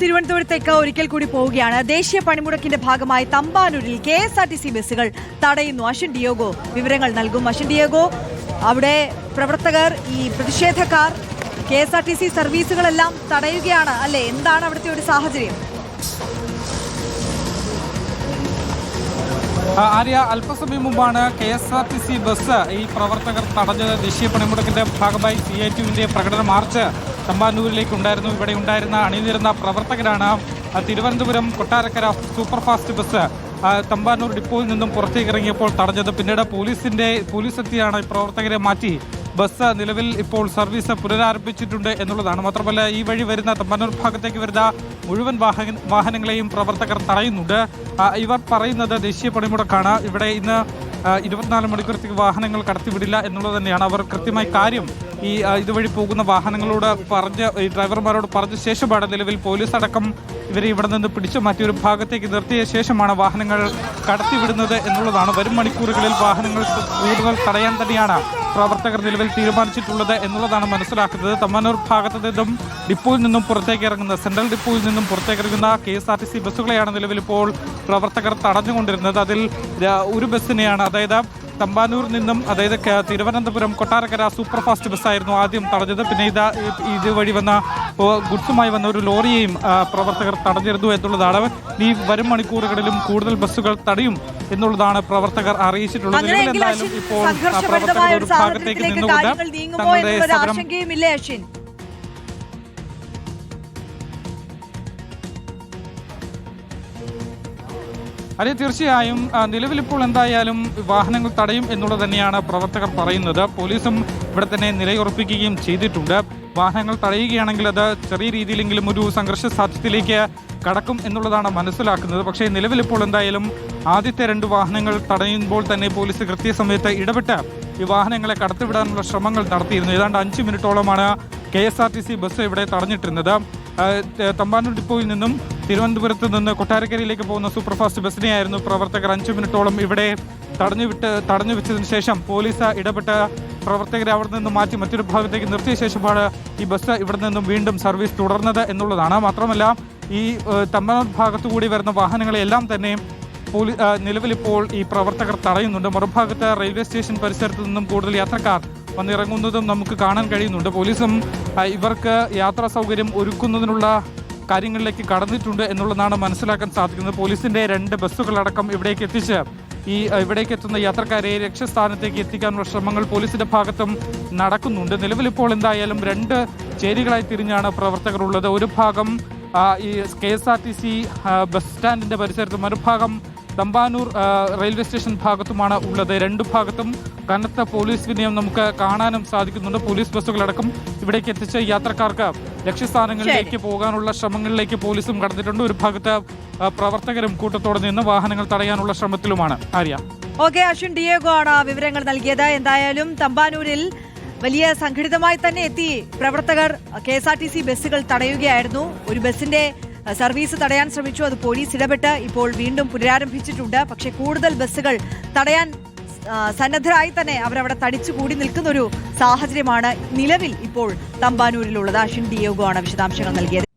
തിരുവനന്തപുരത്തേക്ക് ഒരിക്കൽ കൂടി പോവുകയാണ്. ദേശീയ പണിമുടക്കിന്റെ ഭാഗമായി തമ്പാനൂരിൽ K S R T C ബസ്സുകൾ തടയുന്നു. അഷിൻ ഡിയോഗോ വിവരങ്ങൾ നൽകും. അഷിൻ ഡിയോഗോ അവിടെ പ്രവർത്തകർ ഈ പ്രതിഷേധക്കാർ K S R T C സർവീസുകളെല്ലാം തടയുകയാണ് അല്ലെ? എന്താണ് അവിടുത്തെ ഒരു സാഹചര്യം? ആര്യ അല്പസമയം മുമ്പാണ് K S R T C bus ഈ പ്രവർത്തകർ തടഞ്ഞത്. ദേശീയ പണിമുടക്കിന്റെ ഭാഗമായി സി ഐ ടിയുവിന്റെ പ്രകടന മാർച്ച് തമ്പാനൂരിലേക്ക് ഉണ്ടായിരുന്നു. ഇവിടെ ഉണ്ടായിരുന്ന അണിനിരുന്ന പ്രവർത്തകരാണ് Thiruvananthapuram Kottarakkara super fast bus Thampanoor ഡിപ്പോയിൽ നിന്നും പുറത്തേക്ക് ഇറങ്ങിയപ്പോൾ തടഞ്ഞത്. പിന്നീട് പോലീസിന്റെ പോലീസ് എത്തിയാണ് പ്രവർത്തകരെ മാറ്റി. ബസ് നിലവിൽ ഇപ്പോൾ സർവീസ് പുനരാരംഭിച്ചിട്ടുണ്ട് എന്നുള്ളതാണ്. മാത്രമല്ല ഈ വഴി വരുന്ന തമ്പാനൂർ ഭാഗത്തേക്ക് വരുന്ന മുഴുവൻ വാഹന വാഹനങ്ങളെയും പ്രവർത്തകർ തടയുന്നുണ്ട്. ഇവർ പറയുന്നത് ദേശീയ പണിമുടക്കാണ്. ഇവിടെ ഇന്ന് ഇരുപത്തിനാല് മണിക്കൂറത്തേക്ക് വാഹനങ്ങൾ കടത്തിവിടില്ല എന്നുള്ളത് തന്നെയാണ് അവർ കൃത്യമായി കാര്യം ഈ ഇതുവഴി പോകുന്ന വാഹനങ്ങളോട് പറഞ്ഞ് ഈ ഡ്രൈവർമാരോട് പറഞ്ഞ ശേഷമാണ് നിലവിൽ പോലീസ് അടക്കം ഇവരെ ഇവിടെ നിന്ന് പിടിച്ചു മാറ്റി. ഒരു ഭാഗത്തേക്ക് നിർത്തിയ ശേഷമാണ് വാഹനങ്ങൾ കടത്തിവിടുന്നത് എന്നുള്ളതാണ്. വരും മണിക്കൂറുകളിൽ വാഹനങ്ങൾ കൂടുതൽ തടയാൻ തന്നെയാണ് പ്രവർത്തകർ നിലവിൽ തീരുമാനിച്ചിട്ടുള്ളത് എന്നുള്ളതാണ് മനസ്സിലാക്കുന്നത്. തമ്മാനൂർ ഭാഗത്ത് നിന്നും ഡിപ്പോയിൽ നിന്നും പുറത്തേക്ക് ഇറങ്ങുന്ന സെൻട്രൽ ഡിപ്പോയിൽ നിന്നും പുറത്തേക്ക് ഇറങ്ങുന്ന K S R T C ബസ്സുകളെയാണ് നിലവിൽ ഇപ്പോൾ പ്രവർത്തകർ തടഞ്ഞുകൊണ്ടിരുന്നത്. അതിൽ ഒരു ബസ്സിനെയാണ് അതായത് തമ്പാനൂർ നിന്നും അതായത് തിരുവനന്തപുരം കൊട്ടാരക്കര സൂപ്പർ ഫാസ്റ്റ് ബസ്സായിരുന്നു ആദ്യം തടഞ്ഞത്. പിന്നെ ഇതാ ഇതുവഴി വന്ന ഗുഡ്സുമായി വന്ന ഒരു ലോറിയെയും പ്രവർത്തകർ തടഞ്ഞിരുന്നു എന്നുള്ളതാണ്. ഈ വരും മണിക്കൂറുകളിലും കൂടുതൽ ബസ്സുകൾ തടയും എന്നുള്ളതാണ് പ്രവർത്തകർ അറിയിച്ചിട്ടുള്ളത്. എന്തായാലും ഇപ്പോൾ പ്രവർത്തകർ ഒരു ഒരു ഭാഗത്തേക്ക് നിന്നുകൊണ്ട് തങ്ങളുടെ സമരം അതെ തീർച്ചയായും നിലവിലിപ്പോൾ എന്തായാലും വാഹനങ്ങൾ തടയും എന്നുള്ളത് തന്നെയാണ് പ്രവർത്തകർ പറയുന്നത്. പോലീസും ഇവിടെ തന്നെ നിലയുറപ്പിക്കുകയും ചെയ്തിട്ടുണ്ട്. വാഹനങ്ങൾ തടയുകയാണെങ്കിൽ അത് ചെറിയ രീതിയിലെങ്കിലും ഒരു സംഘർഷ സാധ്യതയിലേക്ക് കടക്കും എന്നുള്ളതാണ് മനസ്സിലാക്കുന്നത്. പക്ഷേ നിലവിലിപ്പോൾ എന്തായാലും ആദ്യത്തെ രണ്ട് വാഹനങ്ങൾ തടയുമ്പോൾ തന്നെ പോലീസ് കൃത്യസമയത്ത് ഇടപെട്ട് ഈ വാഹനങ്ങളെ കടത്തിവിടാനുള്ള ശ്രമങ്ങൾ നടത്തിയിരുന്നു. ഏതാണ്ട് അഞ്ച് മിനിറ്റോളമാണ് K S R T C bus ഇവിടെ തടഞ്ഞിട്ടിരുന്നത്. തമ്പാനൂർ ഡിപ്പോയിൽ നിന്നും തിരുവനന്തപുരത്ത് നിന്ന് കൊട്ടാരക്കരയിലേക്ക് പോകുന്ന സൂപ്പർഫാസ്റ്റ് ബസ്സിനെയായിരുന്നു പ്രവർത്തകർ അഞ്ച് മിനിറ്റോളം ഇവിടെ തടഞ്ഞു വിട്ട് തടഞ്ഞു വെച്ചതിന് ശേഷം പോലീസ് ഇടപെട്ട പ്രവർത്തകരെ അവിടെ നിന്നും മാറ്റി മറ്റൊരു ഭാഗത്തേക്ക് നിർത്തിയ ശേഷമാണ് ഈ ബസ് ഇവിടെ നിന്നും വീണ്ടും സർവീസ് തുടർന്നത് എന്നുള്ളതാണ്. മാത്രമല്ല ഈ ഭാഗത്തു ഭാഗത്തുകൂടി വരുന്ന വാഹനങ്ങളെല്ലാം തന്നെ പോലീ നിലവിലിപ്പോൾ ഈ പ്രവർത്തകർ തടയുന്നുണ്ട്. മറുഭാഗത്ത് റെയിൽവേ സ്റ്റേഷൻ പരിസരത്ത് നിന്നും കൂടുതൽ യാത്രക്കാർ വന്നിറങ്ങുന്നതും നമുക്ക് കാണാൻ കഴിയുന്നുണ്ട്. പോലീസും ഇവർക്ക് യാത്രാ സൗകര്യം ഒരുക്കുന്നതിനുള്ള കാര്യങ്ങളിലേക്ക് കടന്നിട്ടുണ്ട് എന്നുള്ളതാണ് മനസ്സിലാക്കാൻ സാധിക്കുന്നത്. പോലീസിന്റെ രണ്ട് ബസ്സുകളടക്കം ഇവിടേക്ക് എത്തിച്ച് ഈ ഇവിടേക്ക് എത്തുന്ന യാത്രക്കാരെ ലക്ഷ്യസ്ഥാനത്തേക്ക് എത്തിക്കാനുള്ള ശ്രമങ്ങൾ പോലീസിന്റെ ഭാഗത്തും നടക്കുന്നുണ്ട്. നിലവിലിപ്പോൾ എന്തായാലും രണ്ട് ചേരികളായി തിരിഞ്ഞാണ് പ്രവർത്തകർ ഉള്ളത് ഒരു ഭാഗം ഈ K S R T C bus സ്റ്റാൻഡിന്റെ പരിസരത്ത് മറുഭാഗം തമ്പാനൂർ റെയിൽവേ സ്റ്റേഷൻ ഭാഗത്തുമാണ് ഉള്ളത്. രണ്ടു ഭാഗത്തും കനത്ത പോലീസ് വിനയം നമുക്ക് കാണാനും സാധിക്കുന്നുണ്ട്. പോലീസ് ബസ്സുകളടക്കം ഇവിടേക്ക് എത്തിച്ച യാത്രക്കാർക്ക് ലക്ഷ്യസ്ഥാനങ്ങളിലേക്ക് പോകാനുള്ള ശ്രമങ്ങളിലേക്ക് പോലീസും കടന്നിട്ടുണ്ട്. ഒരു ഭാഗത്ത് പ്രവർത്തകരും കൂട്ടത്തോടെ നിന്ന് വാഹനങ്ങൾ തടയാനുള്ള ശ്രമത്തിലുമാണ്. ആര്യ. ഓക്കെ അശ്വിൻ ഡിയേഗോ ആണ് ആ വിവരങ്ങൾ നൽകിയത്. എന്തായാലും തമ്പാനൂരിൽ വലിയ സംഘടിതമായി തന്നെ എത്തി പ്രവർത്തകർ K S R T C ബസ്സുകൾ തടയുകയായിരുന്നു. ഒരു ബസിന്റെ അഹ്, സർവീസ് തടയാൻ ശ്രമിച്ചു. അത് പോലീസ് ഇടപെട്ട് ഇപ്പോൾ വീണ്ടും പുനരാരംഭിച്ചിട്ടുണ്ട്. പക്ഷേ കൂടുതൽ ബസ്സുകൾ തടയാൻ സന്നദ്ധരായി തന്നെ അവരവിടെ തടിച്ചു കൂടി നിൽക്കുന്ന ഒരു സാഹചര്യമാണ് നിലവിൽ ഇപ്പോൾ തമ്പാനൂരിലുള്ളത്. അശ്വിൻ ഡിയോഗോ ആണ് വിശദാംശങ്ങൾ നൽകിയത്.